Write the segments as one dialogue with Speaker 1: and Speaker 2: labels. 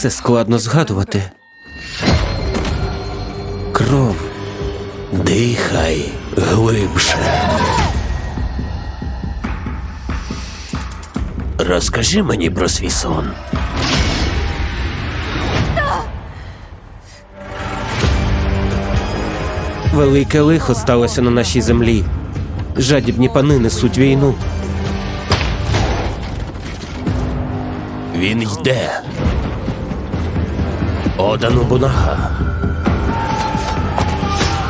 Speaker 1: це складно згадувати. Кров.
Speaker 2: Дихай глибше. Розкажи мені про свій сон.
Speaker 1: Велике лихо сталося на нашій землі. Жадібні пани несуть війну.
Speaker 2: Він йде. Одану Бунага.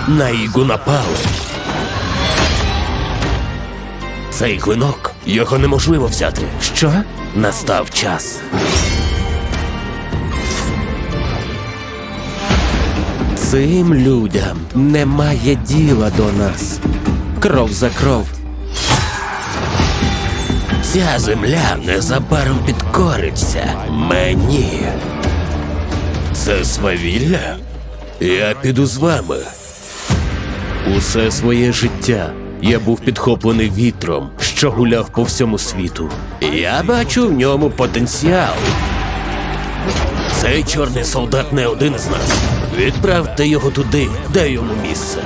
Speaker 2: На Ігу напали. Цей клинок його неможливо взяти.
Speaker 1: Що?
Speaker 2: Настав час.
Speaker 1: Цим людям немає діла до нас. Кров за кров.
Speaker 2: Ця земля незабаром підкориться мені. Це свавілля? Я піду з вами. Усе своє життя я був підхоплений вітром, що гуляв по всьому світу. Я бачу в ньому потенціал. Цей чорний солдат не один з нас. Відправте його туди, де йому місце.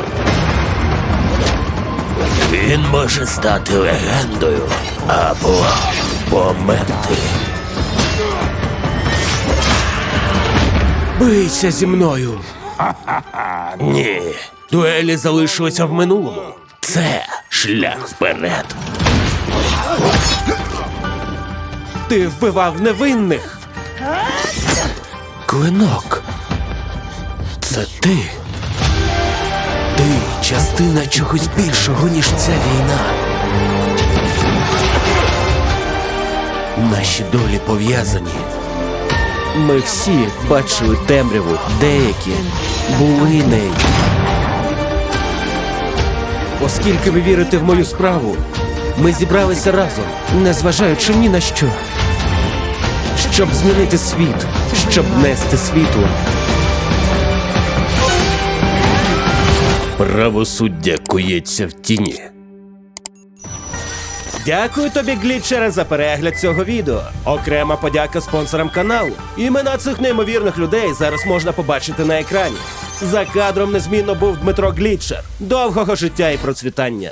Speaker 2: Він може стати легендою або померти.
Speaker 1: Бийся зі мною.
Speaker 2: Ні, дуелі залишилися в минулому. Це шлях вперед.
Speaker 1: Ти вбивав невинних. Клинок.
Speaker 2: Це ти. Ти частина чогось більшого, ніж ця війна. Наші долі пов'язані.
Speaker 1: Ми всі бачили темряву, деякі були нею. Оскільки ви вірите в мою справу, ми зібралися разом, незважаючи ні на що. Щоб змінити світ, щоб нести світло.
Speaker 2: Правосуддя кується в тіні.
Speaker 1: Дякую тобі, Глітчере, за перегляд цього відео. Окрема подяка спонсорам каналу. Імена цих неймовірних людей зараз можна побачити на екрані. За кадром незмінно був Дмитро Глітчер. Довгого життя і процвітання.